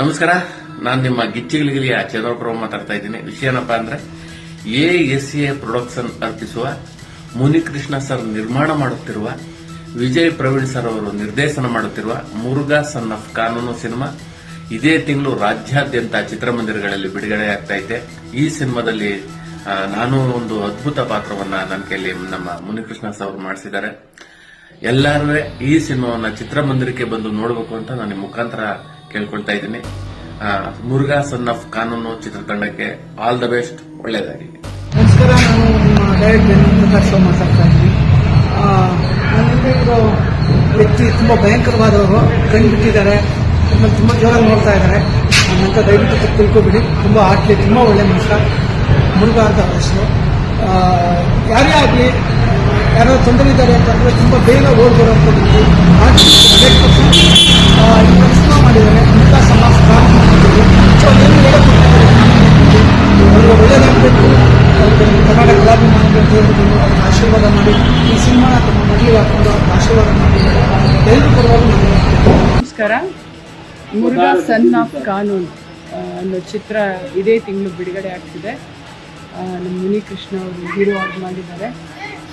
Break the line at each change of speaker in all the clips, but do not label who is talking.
ನಮಸ್ಕಾರ. ನಾನು ನಿಮ್ಮ ಗಿಚ್ಚಿಗಿಲಿಗಿಲಿಯ ಚಂದ್ರಪುರ ಮಾತಾಡ್ತಾ ಇದ್ದೀನಿ. ವಿಷಯ ಏನಪ್ಪ ಅಂದ್ರೆ ಎ ಎಸ್ ಎ ಪ್ರೊಡಕ್ಷನ್ ಅರ್ಪಿಸುವ ಮುನಿಕೃಷ್ಣ ಸರ್ ನಿರ್ಮಾಣ ಮಾಡುತ್ತಿರುವ, ವಿಜಯ್ ಪ್ರವೀಣ್ ಸರ್ ಅವರು ನಿರ್ದೇಶನ ಮಾಡುತ್ತಿರುವ Murugha son of Kanoonu cinema ಇದೇ ತಿಂಗಳು ರಾಜ್ಯಾದ್ಯಂತ ಚಿತ್ರಮಂದಿರಗಳಲ್ಲಿ ಬಿಡುಗಡೆಯಾಗ್ತಾ ಇದೆ. ಈ ಸಿನಿಮಾದಲ್ಲಿ ನಾನು ಒಂದು ಅದ್ಭುತ ಪಾತ್ರವನ್ನ ನನ್ನ ಕೈಯಲ್ಲಿ ನಮ್ಮ ಮುನಿಕೃಷ್ಣ ಸರ್ ಅವರು ಮಾಡಿಸಿದ್ದಾರೆ. ಎಲ್ಲರೂ ಈ ಸಿನಿಮಾವನ್ನ ಚಿತ್ರಮಂದಿರಕ್ಕೆ ಬಂದು ನೋಡಬೇಕು ಅಂತ ನಾನು ಮುಖಾಂತರ ಕೇಳ್ಕೊಳ್ತಾ ಇದ್ದೀನಿ. ಮುರುಘಾ ಸನ್ ಆಫ್ ಕಾನೂನು ಚಿತ್ರತಂಡಕ್ಕೆ ಆಲ್ ದ ಬೆಸ್ಟ್ ಒಳ್ಳೆಯದಾಗಿ
ನಮಸ್ಕಾರ, ನಾನು ನಿಮ್ಮ ಡೈರೆಕ್ಟರ್ ರಾವ್ ಮಾತಾಡ್ತಾ ಇದ್ದೀನಿ. ಇರೋ ವ್ಯಕ್ತಿ ತುಂಬ ಭಯಂಕರವಾದವರು ಕಣ್ಣು ಬಿಟ್ಟಿದ್ದಾರೆ ನಮ್ಮನ್ನು ತುಂಬ ಜೋರಾಗಿ ನೋಡ್ತಾ ಇದ್ದಾರೆ. ನನ್ನಂತ ದಯವಿಟ್ಟು ತಿಳ್ಕೊಬಿಡಿ. ತುಂಬ ಆಟ್ಲಿ ತುಂಬ ಒಳ್ಳೆ ಮನುಷ್ಯ, ಮುರುಘಾ ಅಂತ ಯಾರೇ ಆಗಲಿ ಯಾರೋ ತೊಂದರೆ ಇದ್ದಾರೆ ಅಂತಂದರೆ ತುಂಬ ಬೇಗ ಓಡ್ ಬರುವಂಥದ್ದು ಸಿನಿಮಾ ಮಾಡಿದ್ದಾರೆ. ಇಂಥ ಸಮಾಜ ಸೊ ಏನು ಹೇಳಕ್ಕೆ ಅವರು ಒಳ್ಳೆಯದಾಗಬೇಕು ಅವ್ರಿಗೆ ಕರ್ನಾಟಕ ಕಲಾಭಿಮಾನಿಗಳು ಅವ್ರಿಗೆ ಆಶೀರ್ವಾದ ಮಾಡಿ, ಈ ಸಿನಿಮಾನ ತಮ್ಮ ಹಾಕೊಂಡು ಅವ್ರಿಗೆ ಆಶೀರ್ವಾದ ಮಾಡಿ, ಎಲ್ಲರೂ ಪರವಾಗಿ
ನಮಸ್ಕಾರ. ಮುರುಘಾ ಸನ್ ಆಫ್ ಕಾನೂನು ಅನ್ನೋ ಚಿತ್ರ ಇದೇ ತಿಂಗಳು ಬಿಡುಗಡೆ ಆಗ್ತಿದೆ. ನಮ್ಮ ಮುನಿಕೃಷ್ಣ ಅವರು ಹೀರೋ ಆಗಿ ಮಾಡಿದ್ದಾರೆ.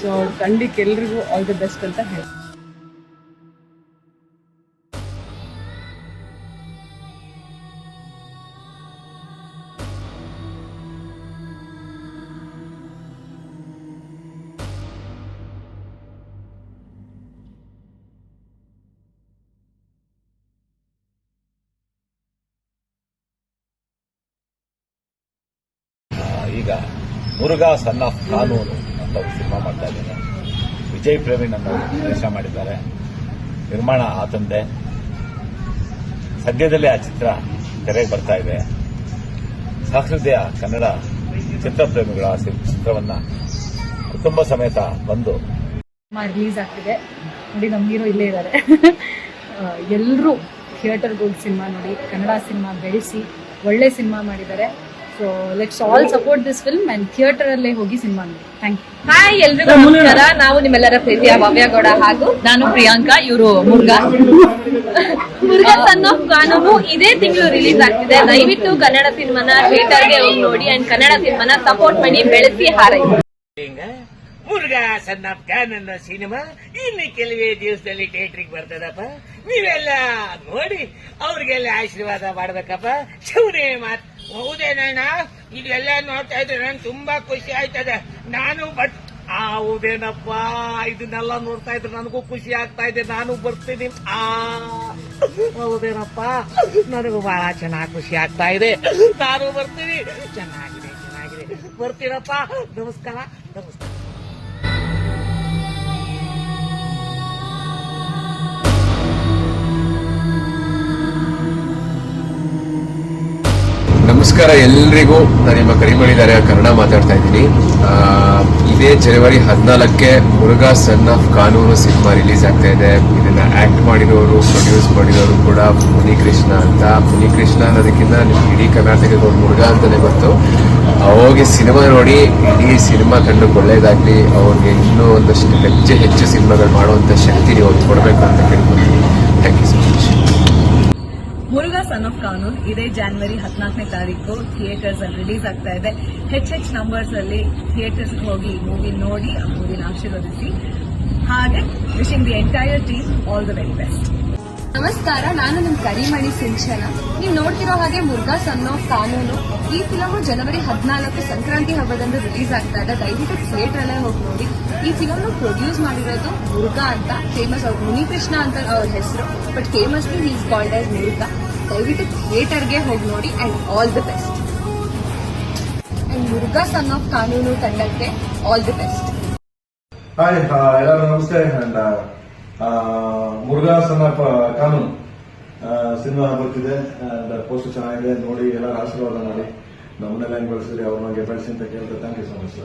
ಸೊ ತಂಡಕ್ಕೆ ಎಲ್ರಿಗೂ ಆಲ್ ದಿ ಬೆಸ್ಟ್ ಅಂತ ಹೇಳಿ
ಈಗ ಮುರುಘಾ ಸನ್ ಆಫ್ ಕಾನೂನು. ಅಂತ ಸಿನಿಮಾ ಮಾಡ್ತಾ ಇದ್ದೇನೆ. ವಿಜಯ್ ಪ್ರವೀಣ್ ಅನ್ನೋ ನಿರ್ದೇಶನ ಮಾಡಿದ್ದಾರೆ. ನಿರ್ಮಾಣ ಆತಂದೆ ಸದ್ಯದಲ್ಲೇ ಆ ಚಿತ್ರ ತೆರೆಗೆ ಬರ್ತಾ ಇದೆ. ಸಹೃದಯ ಕನ್ನಡ ಚಿತ್ರಪ್ರೇಮಿಗಳ ಚಿತ್ರವನ್ನ ಕುಟುಂಬ ಸಮೇತ ಬಂದು
ರಿಲೀಸ್ ಆಗ್ತಿದೆ. ನೋಡಿ, ನಮ್ಮ ಹೀರೋ ಇಲ್ಲೇ ಇದ್ದಾರೆ. ಎಲ್ಲರೂ ಥಿಯೇಟರ್ಗೆ ಹೋಗಿ ಸಿನಿಮಾ ನೋಡಿ, ಕನ್ನಡ ಸಿನಿಮಾ ಬೆಳೆಸಿ ಒಳ್ಳೆ ಸಿನಿಮಾ ಮಾಡಿದ್ದಾರೆ. So let's all support this film and theatre ಅಲ್ಲೇ ಹೋಗಿ ಸಿನಿಮಾ ನೋಡಿ. ಥ್ಯಾಂಕ್ ಯು
ಹಾಯ್ ಎಲ್ರಿಗೂ ನಮಸ್ಕಾರ. ನಾವು ನಿಮ್ಮೆಲ್ಲರ ಪ್ರೀತಿಯ ಭವ್ಯಗೌಡ ಹಾಗೂ ನಾನು ಪ್ರಿಯಾಂಕಾ ಇವರು ಮುರುಘಾ ಮುರುಘಾ ಸನ್ ಆಫ್ ಕಾನೂನು ಇದೇ ತಿಂಗಳು ರಿಲೀಸ್ ಆಗ್ತಿದೆ. ದಯವಿಟ್ಟು ಕನ್ನಡ ಸಿನಿಮಾನ ಥಿಯೇಟರ್ಗೆ ಹೋಗಿ ನೋಡಿ ಅಂಡ್ ಕನ್ನಡ ಸಿನಿಮಾನ ಸಪೋರ್ಟ್ ಮಾಡಿ ಬೆಳೆಸಿ ಹಾರೈಸಿ.
ಮುರುಘಾ ಸಣ್ಣ ಆಫ್ ಅನ್ನೋ ಸಿನಿಮಾ ಇನ್ನು ಕೆಲವೇ ದಿವಸದಲ್ಲಿ ಥಿಯೇಟರ್ಗೆ ಬರ್ತದಪ್ಪ. ನೀವೆಲ್ಲ ನೋಡಿ, ಅವ್ರಿಗೆಲ್ಲ ಆಶೀರ್ವಾದ ಮಾಡ್ಬೇಕಪ್ಪ. ಶಿವನೇ ಮಾತ್. ಹೌದೇನಣ್ಣ ಇದೆಲ್ಲ ನೋಡ್ತಾ ಇದ್ರೆ ನನ್ ತುಂಬಾ ಖುಷಿ ಆಯ್ತದೆ. ನಾನು ಬಟ್ ಹೌದೇನಪ್ಪ, ಇದನ್ನೆಲ್ಲ ನೋಡ್ತಾ ಇದ್ರೆ ನನಗೂ ಖುಷಿ ಆಗ್ತಾ ಇದೆ. ನಾನು ಬರ್ತೀನಿ. ಆ, ಹೌದೇನಪ್ಪ, ನನಗೂ ಬಹಳ ಚೆನ್ನಾಗಿ ಖುಷಿ ಆಗ್ತಾ ಇದೆ. ನಾನು ಬರ್ತೀನಿ. ಚೆನ್ನಾಗಿದೆ ಚೆನ್ನಾಗಿದೆ. ಬರ್ತೀನಪ್ಪ. ನಮಸ್ಕಾರ ನಮಸ್ಕಾರ.
ನಮಸ್ಕಾರ, ಎಲ್ರಿಗೂ ನಾನು ನಿಮ್ಮ ಕರಿಮಳಿದಾರೆ ಕನ್ನಡ ಮಾತಾಡ್ತಾ ಇದ್ದೀನಿ. ಇದೇ ಜನವರಿ ಹದಿನಾಲ್ಕಕ್ಕೆ Murugha son of Kanoonu cinema release ಆಗ್ತಾ ಇದೆ. ಇದನ್ನ ಆಕ್ಟ್ ಮಾಡಿರೋರು, ಪ್ರೊಡ್ಯೂಸ್ ಮಾಡಿರೋರು ಕೂಡ ಮುನಿಕೃಷ್ಣ ಅಂತ. ಮುನಿಕೃಷ್ಣ ಅನ್ನೋದಕ್ಕಿಂತ ನಿಮ್ಗೆ ಇಡೀ ಕರ್ನಾಟಕದ ಒಂದು ಮುರುಘಾ ಅಂತಲೇ ಗೊತ್ತು. ಹೋಗಿ ಸಿನಿಮಾ ನೋಡಿ ಇಡೀ ಸಿನಿಮಾ ಕಂಡು ಒಳ್ಳೇದಾಗ್ಲಿ ಅವ್ರಿಗೆ ಇನ್ನೂ ಒಂದಷ್ಟು ಹೆಚ್ಚು ಹೆಚ್ಚು ಸಿನಿಮಾಗಳು ಮಾಡುವಂಥ ಶಕ್ತಿ ನೀವು ಕೊಡಬೇಕು ಅಂತ ಕೇಳ್ಕೊತೀನಿ. Thank you so much
son of Kanoon ಇದೇ ಜಾನ್ವರಿ ಹದಿನಾಲ್ಕನೇ ತಾರೀಕು ಥಿಯೇಟರ್ಸ್ ಅಲ್ಲಿ ರಿಲೀಸ್ ಆಗ್ತಾ ಇದೆ. ಹೆಚ್ ಹೆಚ್ ನಂಬರ್ಸ್ ಅಲ್ಲಿ ಥಿಯೇಟರ್ಸ್ ಹೋಗಿ ಮೂವಿ ನೋಡಿ, ಆ ಮೂವಿನ ಆಶೀರ್ವದಿಸಿ. ಹಾಗೆ wishing the entire team all the very best
ನಮಸ್ಕಾರ, ನಾನು ನಿಮ್ ಕರಿಮಣಿ ಸಿಂಚನ. ನೀವು ನೋಡ್ತಿರೋ ಹಾಗೆ ಮುರ್ಗಾ ಸನ್ ಆಫ್ ಕಾನೂನು ಈ ಫಿಲಮು ಜನವರಿ ಹದಿನಾಲ್ಕು ಸಂಕ್ರಾಂತಿ ಹಬ್ಬದಂದು ರಿಲೀಸ್ ಆಗ್ತಾ ಇದೆ. ದಯವಿಟ್ಟು ಥಿಯೇಟರ್ ಅಲ್ಲೇ ಹೋಗಿ ನೋಡಿ. ಈ ಫಿಲಮ್ ಪ್ರೊಡ್ಯೂಸ್ ಮಾಡಿರೋದು ಮುರ್ಗಾ ಅಂತ ಫೇಮಸ್ ಅವ್ರ ಮುನಿಕೃಷ್ಣ ಅಂತ ಅವ್ರ ಹೆಸರು. But famously is called as Murugha ದಯವಿಟ್ಟು ಥಿಯೇಟರ್ಗೆ ಹೋಗಿ ನೋಡಿ and all the best and Murugha son of Kanoonu ತಂಡಕ್ಕೆ ಆಲ್ ದಿ ಬೆಸ್ಟ್
ಹಾಯ್ ಎಲ್ಲರೂ ನಮಸ್ತೆ. And Murugha son of Kanoonu cinema ಬರ್ತಿದೆ. ಅಂಡ್ ಪೋಸ್ಟ್ ಚೆನ್ನಾಗಿದೆ. ನೋಡಿ ಎಲ್ಲರೂ ಆಶೀರ್ವಾದ ಮಾಡಿ. ನಮ್ಮನ್ನೆಲ್ಲ ಹೆಂಗ್ ಬೆಳೆಸಿದ್ರಿ ಅವ್ರನ್ನ ಬೆಳೆಸಿ ಅಂತ ಕೇಳ್ತಾರೆ ಥ್ಯಾಂಕ್ ಯು ಸೊ ಮಚ್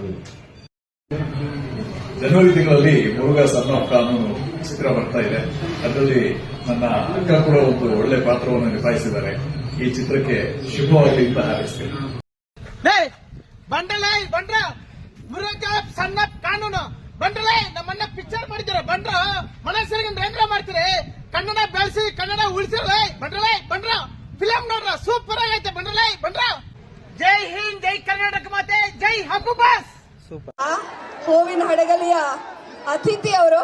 ಜನವರಿ ತಿಂಗಳಲ್ಲಿ ಮುರುಘಾ ಸನ್ ಆಫ್ ಕಾನೂನು ಚಿತ್ರ ಬರ್ತಾ ಇದೆ. ಅದರಲ್ಲಿ ನನ್ನ ಅಕ್ಕ ಕೂಡ ಒಂದು ಒಳ್ಳೆ ಪಾತ್ರವನ್ನು ನಿಭಾಯಿಸಿದ್ದಾರೆ. ಈ ಚಿತ್ರಕ್ಕೆ ಶುಭವಾಗಲಿ ಅಂತ ಹಾರೈಸ್ತೇನೆ.
ಬಂಡಲೆ ಬಂಡ್ರ ಮುರುಘ ಸಣ್ಣ ಕಾನೂನು. ಬಂಡ್ರಲೆ ನಮ್ಮನ್ನ ಪಿಕ್ಚರ್ ಮಾಡಿದ್ದೀರ? ಬಂಡ್ರ ಮನೆ ಸೇರ್ಕೊಂಡು ಏನ್ರ ಮಾಡ್ತೀರಿ. ಕನ್ನಡ ಬೆಳೆಸಿ, ಕನ್ನಡ ಉಳಿಸಿರಲೇ ಬಂಡ್ರಲೆ ಬಂಡ್ರ
ಫಿಲಂ ನೋಡ್ರ ಸೂಪರ್ ಆಗೈತೆ. ಬಂಡ್ರಲ್ಲ ಬಂದ್ರ. ಜೈ ಹಿಂದ್, ಜೈ ಕರ್ನಾಟಕ ಮಾತೆ, ಜೈ ಹಬ್ಬ ಬಾಸ್.
ಹೂವಿನ ಹಡಗಲಿಯ ಅತಿಥಿ ಅವರು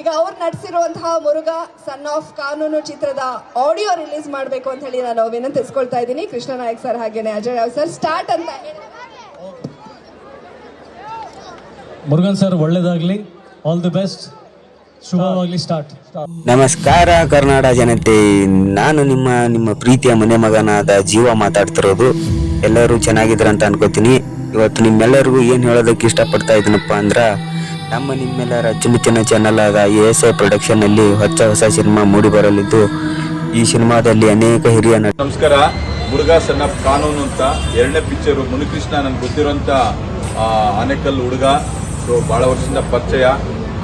ಈಗ ಅವ್ರು ನಟಿಸಿರುವಂತಹ ಮುರುಘ ಸನ್ ಆಫ್ ಕಾನೂನು ಚಿತ್ರದ ಆಡಿಯೋ ರಿಲೀಸ್ ಮಾಡಬೇಕು ಅಂತ ಹೇಳಿ ನಾನು ವಿನಂತಿಸ್ಕೊಳ್ತಾ ಇದ್ದೀನಿ. ಕೃಷ್ಣ ನಾಯಕ್ ಸರ್ ಹಾಗೇನೆ ಅಜಯ್ ರಾವ್ ಸರ್ ಸ್ಟಾರ್ಟ್ ಅಂತ ಹೇಳಿ.
ಮುರುಗನ್ ಸರ್ ಒಳ್ಳೇದಾಗ್ಲಿ. ಆಲ್ ದಿ ಬೆಸ್ಟ್ ಶುಭವಾಗ್ಲಿ ಸ್ಟಾರ್ಟ್
ನಮಸ್ಕಾರ ಕರ್ನಾಟಕ ಜನತೆ. ನಾನು ನಿಮ್ಮ ನಿಮ್ಮ ಪ್ರೀತಿಯ ಮನೆ ಮಗನಾದ ಜೀವ ಮಾತಾಡ್ತಿರೋದು. ಎಲ್ಲರೂ ಚೆನ್ನಾಗಿದ್ರಂತ ಅನ್ಕೋತೀನಿ. ಇವತ್ತು ನಿಮ್ಮೆಲ್ಲರಿಗೂ ಏನು ಹೇಳೋದಕ್ಕೆ ಇಷ್ಟಪಡ್ತಾ ಇದ್ದೀನಪ್ಪ ಅಂದ್ರೆ ನಮ್ಮ ನಿಮ್ಮೆಲ್ಲರ ಅಚ್ಚುಮೆಚ್ಚಿನ ಚಾನಲ್ ಆದ ಎ ಎಸ್ ಐ ಪ್ರೊಡಕ್ಷನ್ ಅಲ್ಲಿ ಹೊಸ ಹೊಸ ಸಿನಿಮಾ ಮೂಡಿ ಬರಲಿದ್ದು ಈ ಸಿನಿಮಾದಲ್ಲಿ ಅನೇಕ ಹಿರಿಯ ನಟ
ನಮಸ್ಕಾರ. ಹುಡುಗ ಸಣ್ಣ ಕಾನೂನು ಅಂತ. ಎರಡನೇ ಪಿಕ್ಚರು ಮುನಿಕೃಷ್ಣ ನನ್ಗೆ ಗೊತ್ತಿರೋಂಥ ಆ, ಆನೆಕಲ್ ಹುಡುಗ. ಸೊ ಭಾಳ ವರ್ಷದಿಂದ ಪರಿಚಯ.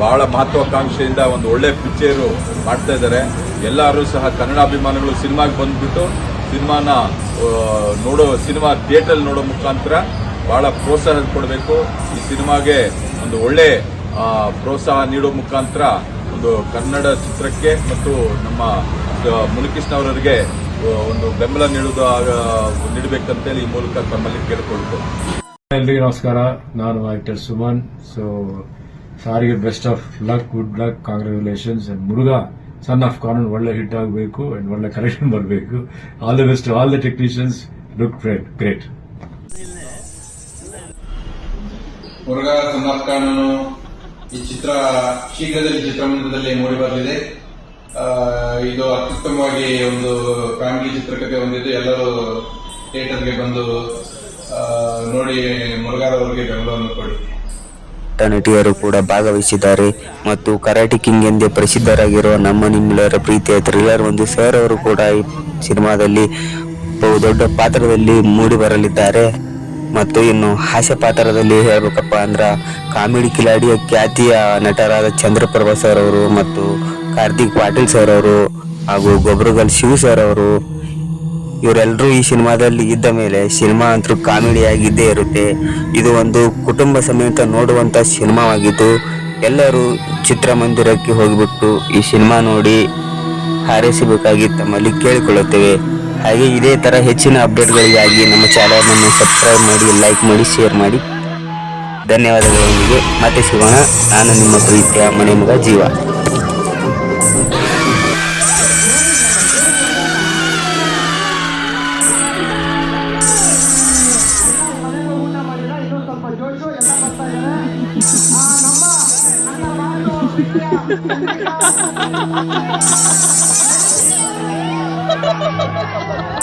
ಬಹಳ ಮಹತ್ವಾಕಾಂಕ್ಷೆಯಿಂದ ಒಂದು ಒಳ್ಳೆ ಪಿಕ್ಚರು ಮಾಡ್ತಾ ಇದ್ದಾರೆ. ಎಲ್ಲರೂ ಸಹ ಕನ್ನಡ ಅಭಿಮಾನಿಗಳು ಸಿನಿಮಾಗೆ ಬಂದ್ಬಿಟ್ಟು ಸಿನಿಮಾನ ನೋಡೋ ಸಿನಿಮಾ ಥಿಯೇಟರ್ ನೋಡೋ ಮುಖಾಂತರ ಬಹಳ ಪ್ರೋತ್ಸಾಹ ಕೊಡಬೇಕು. ಈ ಸಿನಿಮಾಗೆ ಒಂದು ಒಳ್ಳೆ ಪ್ರೋತ್ಸಾಹ ನೀಡೋ ಮುಖಾಂತರ ಒಂದು ಕನ್ನಡ ಚಿತ್ರಕ್ಕೆ ಮತ್ತು ನಮ್ಮ ಆ, ಮುನಿಕೃಷ್ಣ ಅವರಿಗೆ ಒಂದು ಬೆಂಬಲ ನೀಡುವುದು ನೀಡಬೇಕಂತೇಳಿ ಈ ಮೂಲಕ ತಮ್ಮಲ್ಲಿ ಕೇಳಿಕೊಳ್ತೇನೆ
ಎಲ್ರಿಗೂ ನಮಸ್ಕಾರ. ನಾನು ಆಕ್ಟರ್ ಸುಮನ್. ಸೊ ಸಾರಿಗೆ best of luck good luck congratulations and son of Kanoon ಒಳ್ಳೆ ಹಿಟ್ ಆಗಬೇಕು ಅಂಡ್ ಒಳ್ಳೆ ಕಲೆಕ್ಷನ್ ಬರಬೇಕು. All the best all the technicians look great
Murugha son ಈ ಚಿತ್ರ ಶೀಘ್ರದಲ್ಲಿ ಚಿತ್ರಮಂದಿರದಲ್ಲಿ ಮೂಡಿ ಬರಲಿದೆ. ಆ, ಇದು ಅತ್ಯುತ್ತಮವಾಗಿ ಒಂದು ಫ್ಯಾಮಿಲಿ ಚಿತ್ರಕಥೆ ಹೊಂದಿದ್ದು ಎಲ್ಲರೂ ಥಿಯೇಟರ್ಗೆ ಬಂದು ನೋಡಿ ಮುರುಘಾರವರಿಗೆ ಬೆಂಬಲವನ್ನು ಕೊಡಿ.
ನಟಿಯರು ಕೂಡ ಭಾಗವಹಿಸಿದ್ದಾರೆ ಮತ್ತು ಕರಾಟಿ ಕಿಂಗ್ ಎಂದೇ ಪ್ರಸಿದ್ಧರಾಗಿರುವ ನಮ್ಮ ನಿಮ್ಮೆಲ್ಲರ ಪ್ರೀತಿಯ ಥ್ರಿಲ್ಲರ್ ಒಂದು ಸರ್ ಅವರು ಕೂಡ ಈ ಸಿನಿಮಾದಲ್ಲಿ ಬಹು ದೊಡ್ಡ ಪಾತ್ರದಲ್ಲಿ ಮೂಡಿ ಬರಲಿದ್ದಾರೆ. ಮತ್ತು ಇನ್ನು ಹಾಸ್ಯ ಪಾತ್ರದಲ್ಲಿ ಹೇಳ್ಬೇಕಪ್ಪ ಅಂದ್ರೆ ಕಾಮಿಡಿ ಕಿಲಾಡಿಯ ಖ್ಯಾತಿಯ ನಟರಾದ ಚಂದ್ರಪ್ರಭಾ ಸರ್ ಅವರು ಮತ್ತು ಕಾರ್ತಿಕ್ ಪಾಟೀಲ್ ಸರ್ ಅವರು ಹಾಗೂ ಗೊಬ್ರಗಲ್ ಶಿವ ಸರ್ ಅವರು ಇವರೆಲ್ಲರೂ ಈ ಸಿನಿಮಾದಲ್ಲಿ ಇದ್ದ ಮೇಲೆ ಸಿನಿಮಾ ಅಂತೂ ಕಾಮಿಡಿ ಆಗಿದ್ದೇ ಇರುತ್ತೆ. ಇದು ಒಂದು ಕುಟುಂಬ ಸಮೇತ ನೋಡುವಂತ ಸಿನಿಮಾವಾಗಿದ್ದು, ಎಲ್ಲರೂ ಚಿತ್ರಮಂದಿರಕ್ಕೆ ಹೋಗಿಬಿಟ್ಟು ಈ ಸಿನಿಮಾ ನೋಡಿ ಹಾರೈಸಬೇಕಾಗಿ ತಮ್ಮಲ್ಲಿ ಕೇಳಿಕೊಳ್ಳುತ್ತೇವೆ. ಹಾಗೆ ಇದೇ ಥರ ಹೆಚ್ಚಿನ ಅಪ್ಡೇಟ್ಗಳಿಗಾಗಿ ನಮ್ಮ ಚಾನಲ್ ಅನ್ನು ಸಬ್ಸ್ಕ್ರೈಬ್ ಮಾಡಿ ಲೈಕ್ ಮಾಡಿ ಶೇರ್ ಮಾಡಿ. ಧನ್ಯವಾದಗಳೊಂದಿಗೆ ಮತ್ತೆ ಸಿಗೋಣ. ನಾನು ನಿಮ್ಮ ಪ್ರೀತಿಯ ಮನೆ ಮಗ ಜೀವ
¡Gracias!